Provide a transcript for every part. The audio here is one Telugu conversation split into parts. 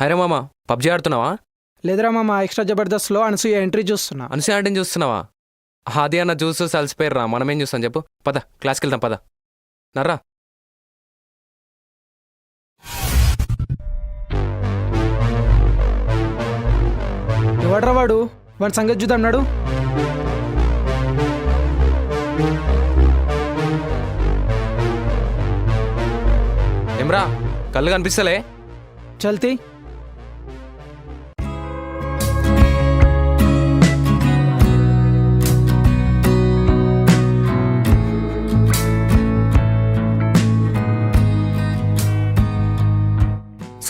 హరే మామ పబ్జీ ఆడుతున్నావా? లేదురా మామ ఎక్స్ట్రా జబర్దస్త్లో అనసూయ ఎంట్రీ చూస్తున్నా. అనుసే ఆంటీని చూస్తున్నావా? అది అన్న చూస్తూ సలిసిపోయారా మనం ఏం చూస్తాం చెప్పు. పద క్లాస్కి వెళ్దాం పద. నర్రా. ఎవడ్రా వాడు? వాడి సంగతి చూద్దాం నాడు. ఏమ్రా కళ్ళు కనిపిస్తలే? చల్తీ.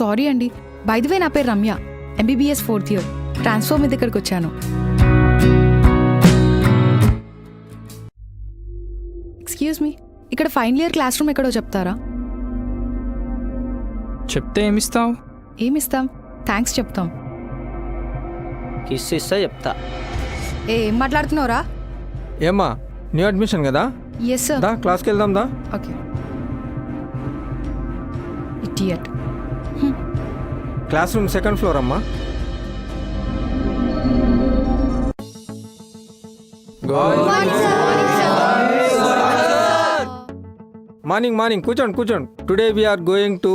సారీ అండి. వే నా పేరు Ramya. MBBS fourth year transfer మీద ఇక్కడికి వచ్చాను. ఎక్స్క్యూజ్ మీ ఇక్కడ ఫైనల్ ఇయర్ క్లాస్ రూమ్ ఎక్కడో చెప్తారా? చెప్తే ఏమిస్తావు? ఏమిస్తాం? థ్యాంక్స్ చెప్తాం. కిస్ ఇస్తా చెప్తా. ఏ ఏం మాట్లాడుతున్నావురా? ఏమ్మా న్యూ అడ్మిషన్ కదా? ఎస్ సార్ దా క్లాస్కి వెళ్దాం దా. Okay idiot class room second floor అమ్మా. మార్నింగ్ మార్నింగ్ కూర్చోండి కూర్చోండి. Today we are going to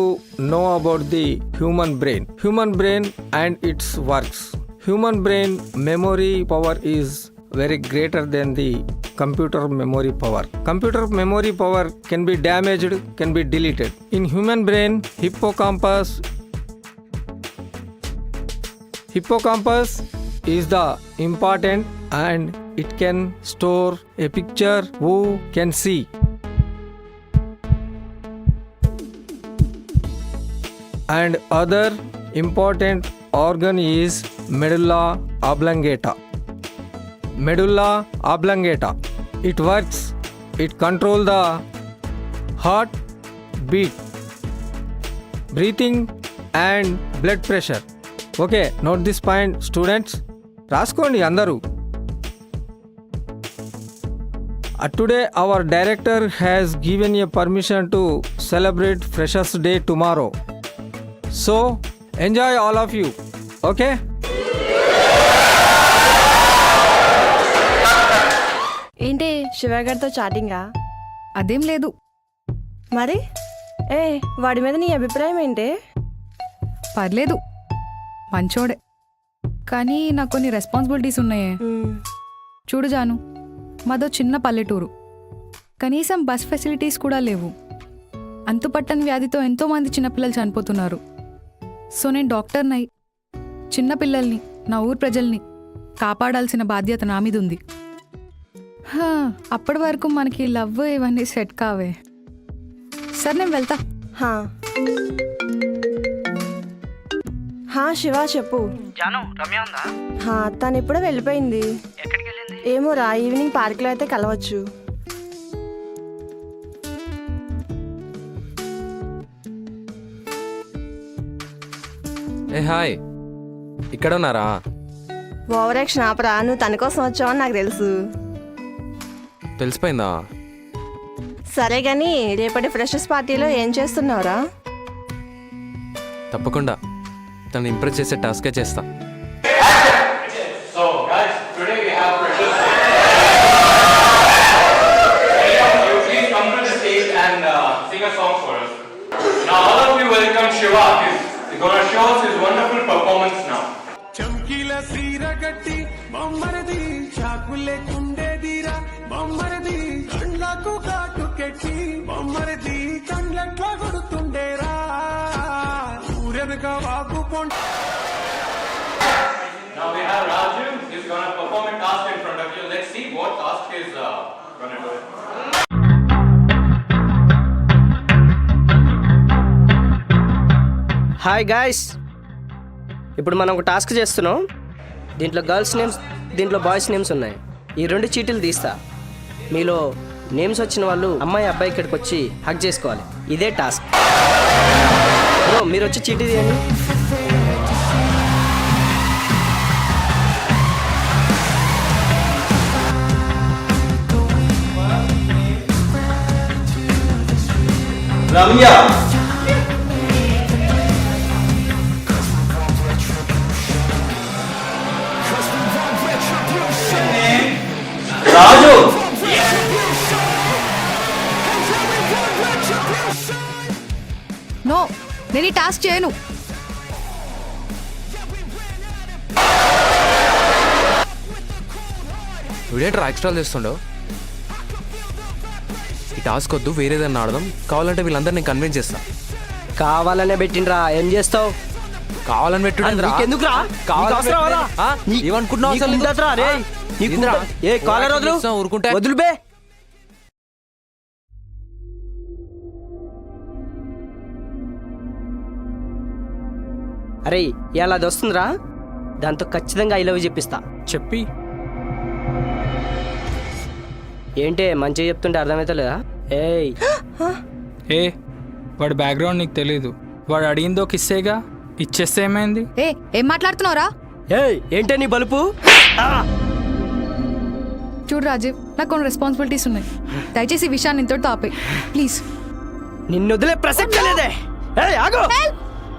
know about the human brain human brain and its works human brain memory power is very greater than the computer memory power. Computer memory power can be damaged, can be deleted. In human brain, hippocampus hippocampus is the important and it can store a picture who can see. And other important organ is medulla oblongata. Medulla oblongata it works. It control the heart beat. Breathing and blood pressure. Okay note this point students రాసుకోండి అందరూ. Today our director has given a permission to celebrate freshers day tomorrow so enjoy all of you okay ఏంటి శివగారితో చాటింగా? అదేం లేదు. మరి? ఏ వాడి మీద నీ అభిప్రాయం ఏంటి? పర్లేదు. మంచోడే. కానీ నాకు కొన్ని రెస్పాన్సిబిలిటీస్ ఉన్నాయే. చూడు జాను మాదో చిన్న పల్లెటూరు. కనీసం బస్ ఫెసిలిటీస్ కూడా లేవు. అంతుపట్టని వ్యాధితో ఎంతోమంది చిన్నపిల్లలు చనిపోతున్నారు. సో నేను డాక్టర్నై చిన్నపిల్లల్ని నా ఊరు ప్రజల్ని కాపాడాల్సిన బాధ్యత నా మీద ఉంది అప్పటి వరకు మనకి లవ్ ఇవన్నీ సెట్ కావే. సరే నేను వెళ్తా. హా. హా శివ చెప్పు. జాను రమ్య ఉందా? హా తను ఇప్పుడే వెళ్ళిపోయింది. ఎక్కడికి వెళ్ళింది? ఏమో రా ఈవినింగ్ పార్క్లో అయితే కలవచ్చు. ఏ హాయ్. ఇక్కడ ఉన్నారా ఓవర్ యాక్షన్ ఆపరా నువ్వు తన కోసం వచ్చావని నాకు తెలుసు. తెలిసిపోయిందా? సరే గాని రేపటి ఫ్రెషర్స్ పార్టీలో ఏం చేస్తున్నావురా? తప్పకుండా. తను ఇంప్రెస్ చేసే టాస్కే చేస్తా. Anyone, you please కెట్టి బొమ్మరది కండ్లట్లా కొడుతుండేరా ఊరెనక వాపు పొంట Now we have Raju. He's going to perform a task in front of you. Let's see what task he's uh, going to do. Hi guys ఇప్పుడు మనం ఒక టాస్క్ చేస్తున్నాం దీంట్లో గర్ల్స్ నేమ్స్ దీంట్లో బాయ్స్ నేమ్స్ ఉన్నాయి ఈ రెండు చీటీలు తీస్తా మీలో నేమ్స్ వచ్చిన వాళ్ళు అమ్మాయి అబ్బాయి ఇక్కడికి వచ్చి హక్ చేసుకోవాలి. ఇదే టాస్క్ బ్రో మీరు వచ్చి చీటీ తీయండి. రమ్య. టాస్క్ చేయను. వీడేంట్రా ఎక్స్ట్రాలు చేస్తుండో? ఈ టాస్క్ వద్దు వేరేదన్నా ఆడదాం. కావాలంటే వీళ్ళందరినీ కన్విన్స్ చేస్తా. కావాలనే పెట్టిండ్రా ఏం చేస్తావు? కావాలని పెట్టుడు ఎందుకురా ఏమనుకుంటున్నావు అసలు? ఏందిరా? ఏ కాలర్ వదులు. చేస్తావు, ఊరుకుంటే? అరే ఇలా అది వస్తుందిరా. దాంతో ఖచ్చితంగా ఐ లవ్ చెప్పిస్తా. చెప్పి. ఏంటే మంచిగా చెప్తుంటే అర్థమవుతలేదా ఏయ్. ఏ వాడి బ్యాక్గ్రౌండ్ నీకు తెలీదు. వాడు అడిగిందో కిస్సేగా? ఇచ్చేస్తే ఏమైంది? ఏ ఏం మాట్లాడుతున్నావురా? ఏయ్ ఏంటే నీ బలుపు? ఆ! చూడు రాజీవ్ నాకు కొన్ని రెస్పాన్సిబిలిటీస్ ఉన్నాయి. దయచేసి ఈ విషయాన్ని ఇంతటితో ఆపే ప్లీజ్ నిన్ను వదిలే ప్రసక్తి లేదే. ఏయ్ ఆగు.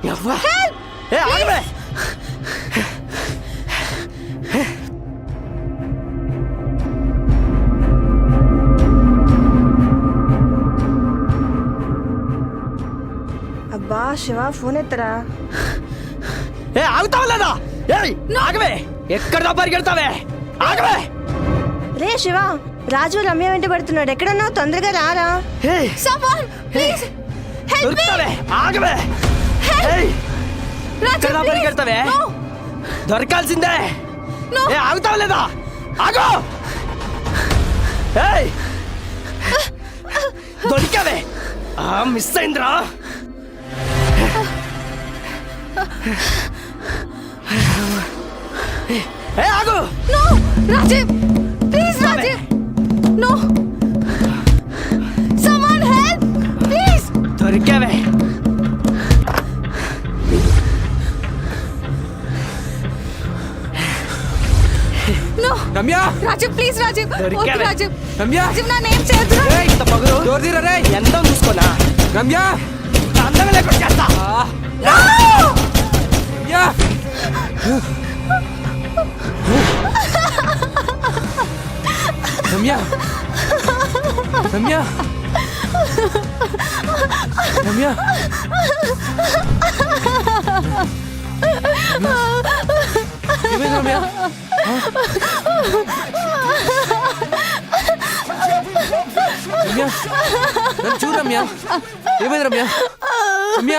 యవ్వ. ఏ ఆగవే అబ్బా శివ ఫోన్ ఎత్తరా? ఏ ఆగుతావా లేదా? ఏయ్ ఆగవే. ఎక్కడ పరిగెడతావే. ఆగవే. రే శివ రాజు రమ్య వెంట పడుతున్నాడు. ఎక్కడున్నావు? తొందరగా రారా. Someone please. హెల్ప్ మీ ఆగవే. ఏయ్. ఎక్కడ పరిగెడతావే? దొరకాల్సిందే. ఏ ఆగుతావా లేదా? ఆగు! ఏయ్! దొరికావే. ఆ మిస్ అయిందిరా. ఏ ఆగు! No Rajeev please Rajeev no Ramya? Rajeev please Rajeev. వద్దు రాజీవ్ రమ్య? రాజీవ్ నా నేమ్ చేయొద్దు ఏయ్, ఇంత పగులు. డోర్ తీరా రే ఎంత చూసుకోనా? రమ్య? అందమే లేకుండా చేస్తా. రమ్య? రమ్య? రమ్య? రమ్య? ఏమైంది రమ్య ఆ? రమ్య నన్ను చూడు రమ్య ఏమైంది రమ్య రమ్య